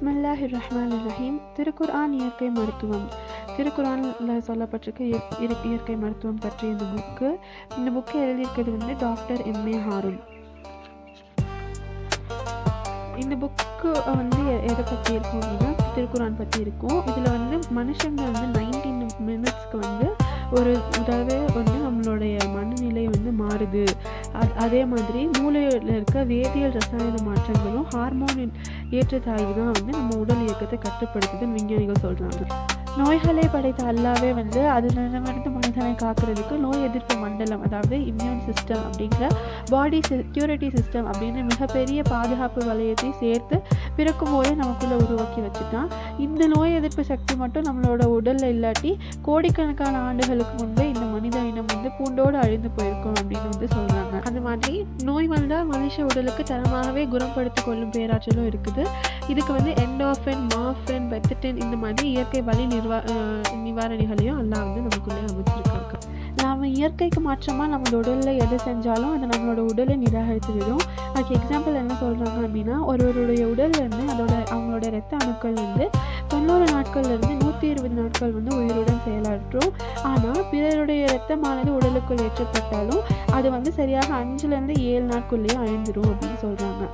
பிஸ்மில்லாஹி ரஹ்மான் ரஹீம் திருக்குர்ஆன் இயற்கை மருத்துவம். திருக்குர்ஆனில் சொல்லப்பட்டிருக்க இயற்- இயற்கை மருத்துவம் பற்றிய இந்த புக்கு இந்த புக்கு எழுதியிருக்கிறது வந்து டாக்டர் எம்ஏ ஹாரூன். இந்த புக்கு வந்து எதை பற்றி இருக்கும் அப்படின்னா திருக்குர்ஆன் பற்றி இருக்கும். இதில் வந்து மனுஷங்க வந்து நைன்டீன் மினிட்ஸ்க்கு வந்து ஒரு தடவை வந்து நம்மளுடைய மனநிலை வந்து மாறுது. அதே மாதிரி மூளையில் இருக்க வேதியியல் ரசாயன மாற்றங்களும் ஹார்மோனின் ஏற்றத்தாழ்வு தான் வந்து நம்ம உடல் இயக்கத்தை கட்டுப்படுத்துதுன்னு விஞ்ஞானிகள் சொல்கிறாங்க நோய்களை படைத்த அல்லாவே வந்து அதிலிருந்து மனிதனை காக்கிறதுக்கு நோய் எதிர்ப்பு மண்டலம் அதாவது இம்யூன் சிஸ்டம் அப்படிங்கிற பாடி செக்யூரிட்டி சிஸ்டம் அப்படின்னு மிகப்பெரிய பாதுகாப்பு வலயத்தை சேர்த்து பிறக்கும் போதே நமக்குள்ளே உருவாக்கி வச்சுட்டான் இந்த நோய் எதிர்ப்பு சக்தி மட்டும் நம்மளோட உடலில் இல்லாட்டி கோடிக்கணக்கான ஆண்டுகளுக்கு முன்பே இந்த மனித இனம் வந்து பூண்டோடு அழிந்து போயிருக்கும் அப்படின்னு வந்து சொல்கிறாங்க அந்த மாதிரி நோய் வந்தால் மனுஷ உடலுக்கு தரமாகவே குணப்படுத்திக் கொள்ளும் பேராற்றலும் இருக்குது. இதுக்கு வந்து என்டாஃபின் மாஃபின் பெத்தட்டின் இந்த மாதிரி இயற்கை வலி நிர்வா நிவாரணிகளையும் எல்லாம் வந்து நமக்குள்ளே அமைச்சிருக்காங்க. நாம் இயற்கைக்கு மாற்றமாக நம்ம உடலில் எது செஞ்சாலும் அது நம்மளோட உடலை நிராகரித்து விடும். அதுக்கு எக்ஸாம்பிள் என்ன சொல்கிறாங்க அப்படின்னா ஒருவருடைய உடல்ல இருந்து அதோட அவங்களோட ரத்த அணுக்கள் வந்து தொண்ணூறு நாட்கள்லேருந்து நூற்றி இருபது நாட்கள் வந்து உயிருடன் செயலாற்றும். ஆனால் பிறருடைய ரத்தமானது உடலுக்குள் ஏற்றப்பட்டாலும் அது வந்து சரியாக அஞ்சுலேருந்து ஏழு நாட்குள்ளேயே அழிந்துடும் அப்படின்னு சொல்கிறாங்க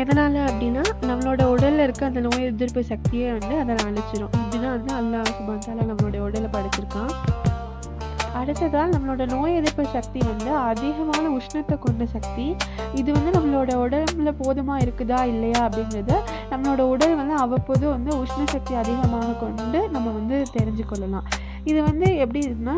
எதனால் அப்படின்னா நம்மளோட உடலில் இருக்க அந்த நோய் எதிர்ப்பு சக்தியே வந்து அதை அழிச்சிடும் அப்படின்னா வந்து அல்லாஹ் சுபாந்தால நம்மளுடைய உடலை படைச்சிருக்கான். அடுத்ததால் நம்மளோட நோய் எதிர்ப்பு சக்தி வந்து அதிகமான உஷ்ணத்தை கொண்ட சக்தி. இது வந்து நம்மளோட உடம்புல போதுமாக இருக்குதா இல்லையா அப்படிங்கிறத நம்மளோட உடல் வந்து அவ்வப்போது வந்து உஷ்ண சக்தி அதிகமாக கொண்டு நம்ம வந்து தெரிஞ்சு கொள்ளலாம் இது வந்து எப்படி இருக்குன்னா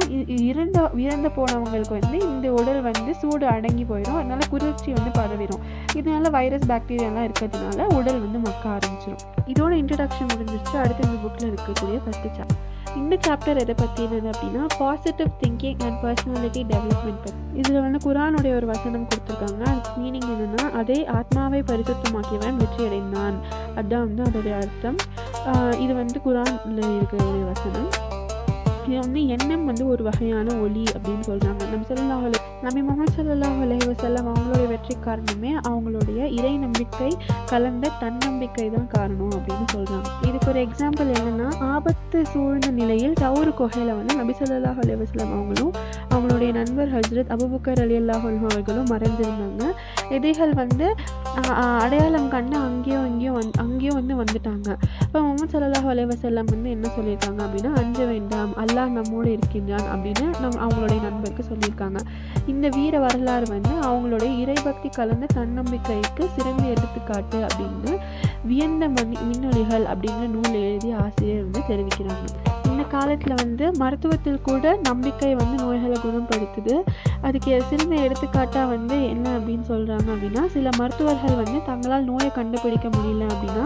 இறந்த இறந்து போனவங்களுக்கு வந்து இந்த உடல் வந்து சூடு அடங்கி போயிடும் அதனால குளிர்ச்சி வந்து பரவிடும் இதனால வைரஸ் பாக்டீரியாலாம் இருக்கிறதுனால உடல் வந்து மக்க ஆரம்பிச்சிடும் இதோட இன்ட்ரடக்ஷன் முடிஞ்சிருச்சு. அடுத்து இந்த புக்கில் இருக்கக்கூடிய ஃபஸ்ட்டு சாப்டர் இந்த சாப்டர் எதை பற்றினது அப்படின்னா positive thinking and personality development பற்றி இதில் வந்து குரானுடைய ஒரு வசனம் கொடுத்துருக்காங்க. அதுக்கு மீனிங் என்னென்னா அதே ஆத்மாவை பரிசுத்தமாக்கியவன் வெற்றி அடைந்தான் அதுதான் வந்து அதோடைய அர்த்தம். இது வந்து குரானில் இருக்கக்கூடிய வசனம். வந்து எண்ணம் வந்து ஒரு வகையான ஒளி அப்படின்னு சொல்கிறாங்க நம்ம சொல்லலாம் நபி முகமது சல்லாஹ் அலைஹி வஸல்லம் அவங்களுடைய வெற்றி காரணமே அவங்களுடைய இறை நம்பிக்கை கலந்த தன்னம்பிக்கை தான் காரணம் அப்படின்னு சொல்கிறாங்க இதுக்கு ஒரு எக்ஸாம்பிள் என்னன்னா ஆபத்து சூழ்ந்த நிலையில் தவறு குகையில் வந்து நபி சொல்லாஹ் அலைஹி வஸல்லம் அவங்களும் அவங்களுடைய நண்பர் ஹஜ்ரத் அபுபக்கர் அலி அல்லாஹ் அவர்களும் மறைஞ்சிருந்தாங்க. எதிரிகள் வந்து அடையாளம் கண்டு அங்கேயும் இங்கேயும் வந் அங்கேயும் வந்து வந்துட்டாங்க. இப்போ முகமது சல்லாஹ் அலைவசல்லாம் வந்து என்ன சொல்லியிருக்காங்க அப்படின்னா அஞ்ச வேண்டாம் அல்லாஹ் நம்மோடு இருக்கின்றான் அப்படின்னு நம் அவங்களுடைய நண்பருக்கு சொல்லியிருக்காங்க. இந்த வீர வரலாறு வந்து அவங்களுடைய இறைபக்தி கலந்த தன்னம்பிக்கைக்கு சிறந்த எடுத்துக்காட்டு அப்படின்னு வியந்த மணி மின்னொலிகள் அப்படிங்கிற நூல் எழுதிய ஆசிரியர் வந்து தெரிவிக்கிறாங்க. காலத்தில் வந்து மருத்துவத்தில் கூட நம்பிக்கை வந்து நோய்களை குணப்படுத்துது. அதுக்கு சிறந்த எடுத்துக்காட்டாக வந்து என்ன அப்படின்னு சொல்கிறாங்க அப்படின்னா சில மருத்துவர்கள் வந்து தங்களால் நோயை கண்டுபிடிக்க முடியல அப்படின்னா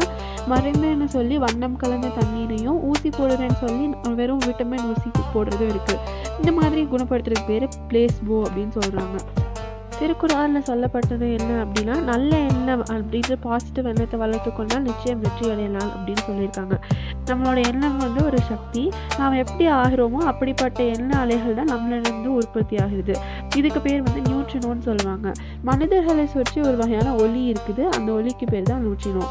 மருந்துன்னு சொல்லி வண்ணம் கலந்த தண்ணீரையும் ஊசி போடுறேன்னு சொல்லி வெறும் விட்டமின் ஊசி போடுறதும் இருக்குது இந்த மாதிரி குணப்படுத்துறதுக்கு பேர் பிளேஸ்போ அப்படின்னு சொல்கிறாங்க திருக்குறானில் சொல்லப்பட்டது என்ன அப்படின்னா நல்ல எண்ணம் அப்படின்ற பாசிட்டிவ் எண்ணத்தை வளர்த்து கொண்டால் நிச்சயம் வெற்றி அடையலாம் அப்படின்னு சொல்லியிருக்காங்க. நம்மளோட எண்ணம் வந்து ஒரு சக்தி. நாம் எப்படி ஆகிறோமோ அப்படிப்பட்ட எண்ண அலைகள் தான் நம்மளிருந்து உற்பத்தி ஆகுது. இதுக்கு பேர் வந்து நியூட்ரினோன்னு சொல்லுவாங்க. மனிதர்களை சுற்றி ஒரு வகையான ஒலி இருக்குது. அந்த ஒலிக்கு பேர் தான் நியூட்ரினோ.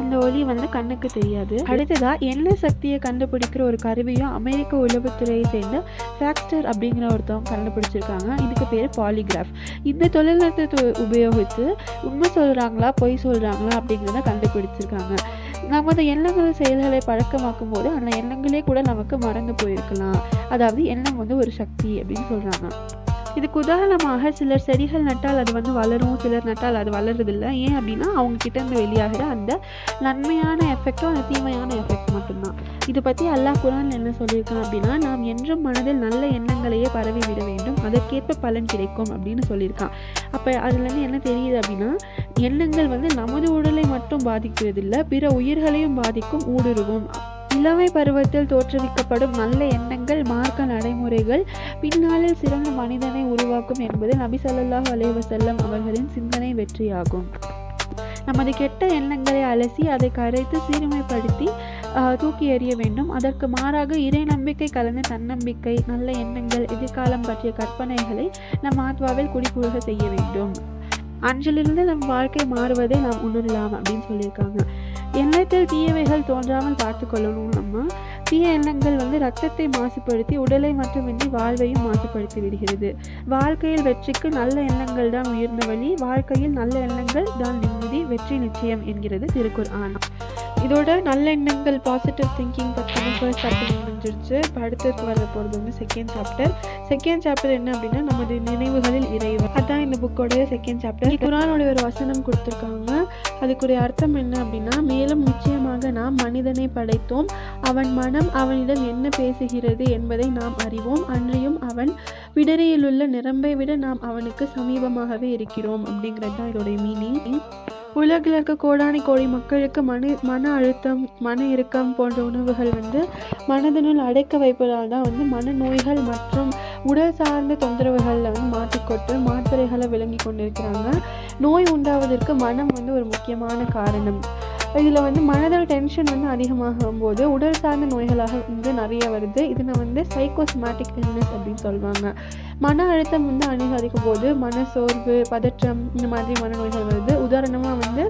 அந்த ஒளி வந்து கண்ணுக்கு தெரியாது. அடுத்ததா எண்ணெய் சக்தியை கண்டுபிடிக்கிற ஒரு கருவியும் அமெரிக்க உளவுத்துறையை சேர்ந்த ஃபாக்ஸ்டர் அப்படிங்கிற ஒருத்தவங்க கண்டுபிடிச்சிருக்காங்க. இதுக்கு பேர் பாலிகிராஃப் இந்த தொழில்நுட்பத்தை உபயோகித்து உண்மை சொல்கிறாங்களா பொய் சொல்கிறாங்களா அப்படிங்கிறத கண்டுபிடிச்சிருக்காங்க. நமது எண்ணங்கள் செயல்களை பழக்கமாக்கும் போது அந்த எண்ணங்களே கூட நமக்கு மறந்து போயிருக்கலாம். அதாவது எண்ணம் வந்து ஒரு சக்தி அப்படின்னு சொல்கிறாங்க இதுக்கு உதாரணமாக சிலர் செடிகள் நட்டால் அது வந்து வளரும் சிலர் நட்டால் அது வளருதில்ல. ஏன் அப்படின்னா அவங்க கிட்டேருந்து வெளியாகிற அந்த நன்மையான எஃபெக்டும் அந்த தீமையான எஃபெக்ட் மட்டும்தான். இதை பற்றி அல்லாஹ் குரான் என்ன சொல்லியிருக்கான் அப்படின்னா நாம் என்றும் மனதில் நல்ல எண்ணங்களையே பரவி விட வேண்டும். அதற்கேற்ப பலன் கிடைக்கும் அப்படின்னு சொல்லியிருக்கான். அப்போ அதுலேருந்து என்ன தெரியுது அப்படின்னா எண்ணங்கள் வந்து நமது உடலை மட்டும் பாதிக்கிறதில்லை பிற உயிர்களையும் பாதிக்கும் ஊடுருவும். இளமை பருவத்தில் தோற்றுவிக்கப்படும் நல்ல எண்ணங்கள் மார்க்க நடைமுறைகள் பின்னாளில் சிறந்த மனிதனை உருவாக்கும் என்பது நபி ஸல்லல்லாஹு அலைஹி அவர்களின் சிந்தனை வெற்றியாகும். நமது கெட்ட எண்ணங்களை அலசி அதை கரைத்து சீர்மைப்படுத்தி தூக்கி எறிய வேண்டும். அதற்கு மாறாக இறை நம்பிக்கை கலந்த தன்னம்பிக்கை நல்ல எண்ணங்கள் எதிர்காலம் பற்றிய கற்பனைகளை நம் ஆத்மாவில் குடிபுழுக செய்ய வேண்டும். அன்றிலிருந்து நம் வாழ்க்கை மாறுவதை நாம் உணரலாம் அப்படின்னு சொல்லியிருக்காங்க. எண்ணத்தில் தீயவைகள் தோன்றாமல் பார்த்து கொள்ளணும் நம்ம தீய எண்ணங்கள் வந்து ரத்தத்தை மாசுபடுத்தி உடலை மட்டுமின்றி வாழ்வையும் மாசுபடுத்தி விடுகிறது. வாழ்க்கையில் வெற்றிக்கு நல்ல எண்ணங்கள் தான் உயர்ந்த வழி. வாழ்க்கையில் நல்ல எண்ணங்கள் தான் நிம்மதி. வெற்றி நிச்சயம் என்கிறது திருக்குர்ஆன். இதோட நல்ல எண்ணங்கள் பாசிட்டிவ் திங்கிங் பற்றின ஃபர்ஸ்ட் சாப்டர் முடிஞ்சிருச்சு. இப்போ வர போகிறது வந்து செகண்ட் சாப்டர் செகண்ட் சாப்டர் என்ன அப்படின்னா நமது நினைவுகளில் இறைவன். அதான் இந்த புக்கோட செகண்ட் சாப்டர் குரானோட ஒரு வசனம் கொடுத்துருக்காங்க. அதுக்குரிய அர்த்தம் என்ன அப்படின்னா மேலும் நிச்சயமாக நாம் மனிதனை படைத்தோம். அவன் மனம் அவனிடம் என்ன பேசுகிறது என்பதை நாம் அறிவோம். அன்றியும் அவன் விடரியிலுள்ள நிரம்பை விட நாம் அவனுக்கு சமீபமாகவே இருக்கிறோம் அப்படிங்கிறது தான் இதோடைய மீனிங் உலகில் இருக்க கோடானி கோடி மக்களுக்கு மன மன அழுத்தம் மன இறுக்கம் போன்ற உணவுகள் வந்து மனதினுள் அடைக்க வைப்பதால் தான் வந்து மனநோய்கள் மற்றும் உடல் சார்ந்த தொந்தரவுகளில் வந்து மாட்டிக்கொண்டு மாத்திரைகளை விளங்கி கொண்டிருக்கிறாங்க. நோய் உண்டாவதற்கு மனம் வந்து ஒரு முக்கியமான காரணம். இதில் வந்து மனதில் டென்ஷன் வந்து அதிகமாகும் போது உடல் சார்ந்த நோய்களாக வந்து நிறைய வருது. இதில் வந்து சைக்கோசமேட்டிக் இல்னஸ் அப்படின்னு சொல்லுவாங்க. மன அழுத்தம் வந்து அதிகரிக்கும் போது மன சோர்வு பதற்றம் இந்த மாதிரி மனநோய்கள் வருது. உதாரணமாக வந்து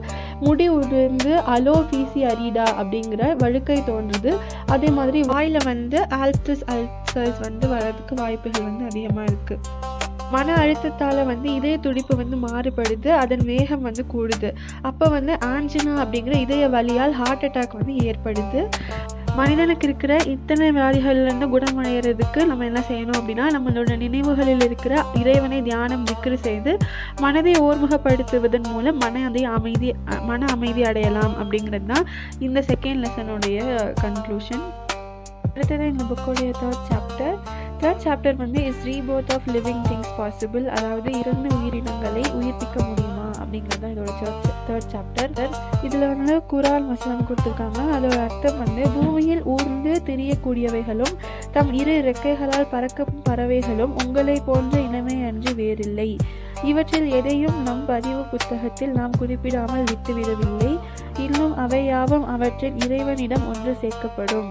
முடி உதிர்ந்து அலோபீசி அரிடா அப்படிங்கிற வழுக்கை தோன்றுது. அதே மாதிரி வாயில் வந்து ஆல்பிஸ் அல்சர்ஸ் வந்து வர்றதுக்கு வாய்ப்புகள் வந்து அதிகமாக இருக்குது மன அழுத்தத்தால் வந்து இதய துடிப்பு வந்து மாறுபடுது. அதன் வேகம் வந்து கூடுது. அப்போ வந்து ஆன்ஜினா அப்படிங்கிற இதய வழியால் ஹார்ட் அட்டாக் வந்து ஏற்படுது. மனிதனுக்கு இருக்கிற இத்தனை வியாதிகள்லேருந்து குணமடைகிறதுக்கு நம்ம என்ன செய்யணும் அப்படின்னா நம்மளோட நினைவுகளில் இருக்கிற இறைவனை தியானம் திக்ரு செய்து மனதை ஓர்முகப்படுத்துவதன் மூலம் மன அதை அமைதி மன அமைதி அடையலாம் அப்படிங்கிறது தான் இந்த செகண்ட் லெசனுடைய கன்க்ளூஷன் அடுத்தது இந்த புக்கோடைய தேர்ட் சாப்டர் தேர்ட் சாப்டர் வந்து is rebirth of living things possible அதாவது இறந்த உயிரினங்களை உயிர்ப்பிக்க முடியும்? அப்படிங்கிறது தான் இதோட தேர்ட் சாப்டர் இதில் வந்து குரான் வசனம் கொடுத்துருக்காங்க. அதோட அர்த்தம் வந்து பூமியில் ஊர்ந்து திரியக்கூடியவைகளும் தம் இரு இறக்கைகளால் பறக்கும் பறவைகளும் உங்களை போன்ற இனமே அன்றி வேறில்லை. இவற்றில் எதையும் நம் பதிவு புத்தகத்தில் நாம் குறிப்பிடாமல் விட்டுவிடவில்லை. இன்னும் அவையாவும் அவற்றில் இறைவனிடம் ஒன்று சேர்க்கப்படும்.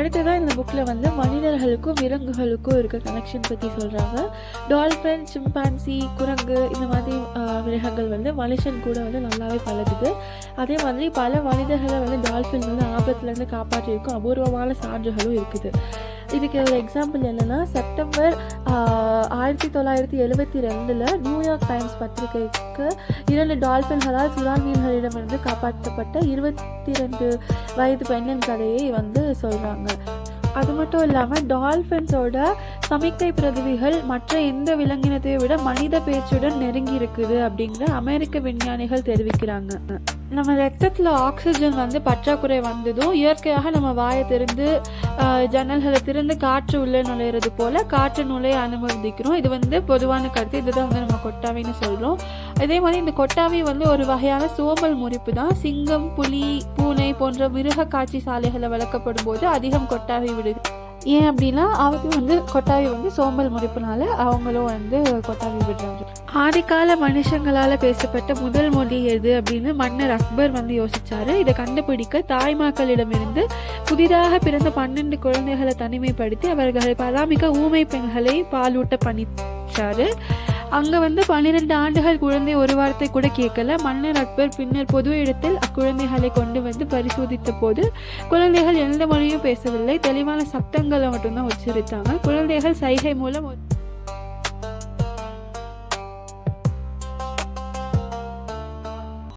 அடுத்ததாக இந்த புக்கில் வந்து மனிதர்களுக்கும் விலங்குகளுக்கும் இருக்க கனெக்ஷன் பற்றி சொல்கிறாங்க டால்ஃபின் சிம்பான்சி குரங்கு இந்த மாதிரி ஆஹ், மிருகங்கள் வந்து மனுஷன் கூட வந்து நல்லாவே பழகுது. அதே மாதிரி பல மனிதர்களை வந்து டால்ஃபின் வந்து ஆபத்துலேருந்து காப்பாற்றியிருக்கும். அபூர்வமான சான்றுகளும் இருக்குது. இதுக்கு ஒரு எக்ஸாம்பிள் என்னென்னா செப்டம்பர் ஆயிரத்தி தொள்ளாயிரத்தி எழுபத்தி ரெண்டில் நியூயார்க் டைம்ஸ் பத்திரிகைக்கு இரண்டு டால்ஃபின்களால் சுறாமீன்களிடமிருந்து காப்பாற்றப்பட்ட இருபத்தி ரெண்டு வயது பெண்ணின் கதையை வந்து சொல்கிறாங்க அது மட்டும் இல்லாமல் டால்ஃபின்ஸோட சமிக்கை பிரதிவிகள் மற்ற எந்த விலங்கினத்தை விட மனித பேச்சுடன் நெருங்கி இருக்குது அப்படிங்கிற அமெரிக்க விஞ்ஞானிகள் தெரிவிக்கிறாங்க. நம்ம ரத்தத்தில் ஆக்சிஜன் வந்து பற்றாக்குறை வந்ததும் இயற்கையாக நம்ம வாயை திறந்து ஜன்னல்களை திறந்து காற்று உள்ளே நுழையிறது போல் காற்று நுழைய அனுமதிக்கிறோம். இது வந்து பொதுவான கருத்து. இதுதான் வந்து நம்ம கொட்டாவின்னு சொல்கிறோம் அதே மாதிரி இந்த கொட்டாவி வந்து ஒரு வகையான சோம்பல் முறிப்பு தான். சிங்கம் புலி பூனை போன்ற மிருக காட்சி சாலைகளை வளர்க்கப்படும் போது அதிகம் கொட்டாவி விடுது. ஏன் அப்படின்னா அவங்க வந்து கொட்டாவி வந்து சோம்பல் முடிப்புனால அவங்களும் வந்து கொட்டாவி விடுறாங்க. ஆதிகால மனுஷங்களால பேசப்பட்ட முதல் மொழி எது அப்படின்னு மன்னர் அக்பர் வந்து யோசிச்சாரு. இதை கண்டுபிடிக்க தாய்மாக்களிடமிருந்து புதிதாக பிறந்த பன்னெண்டு குழந்தைகளை தனிமைப்படுத்தி அவர்களை பராமிக்க ஊமை பெண்களை பாலூட்ட பண்ணிச்சாரு அங்கே வந்து பன்னிரெண்டு ஆண்டுகள் குழந்தை ஒரு வார்த்தை கூட கேட்கல. மன்னர் அக்பர் பின்னர் பொது இடத்தில் அக்குழந்தைகளை கொண்டு வந்து பரிசோதித்த போது குழந்தைகள் எந்த மொழியும் பேசவில்லை. தெளிவான சப்தங்களை மட்டும்தான் உச்சரித்தாங்க. குழந்தைகள் சைகை மூலம் ஒரு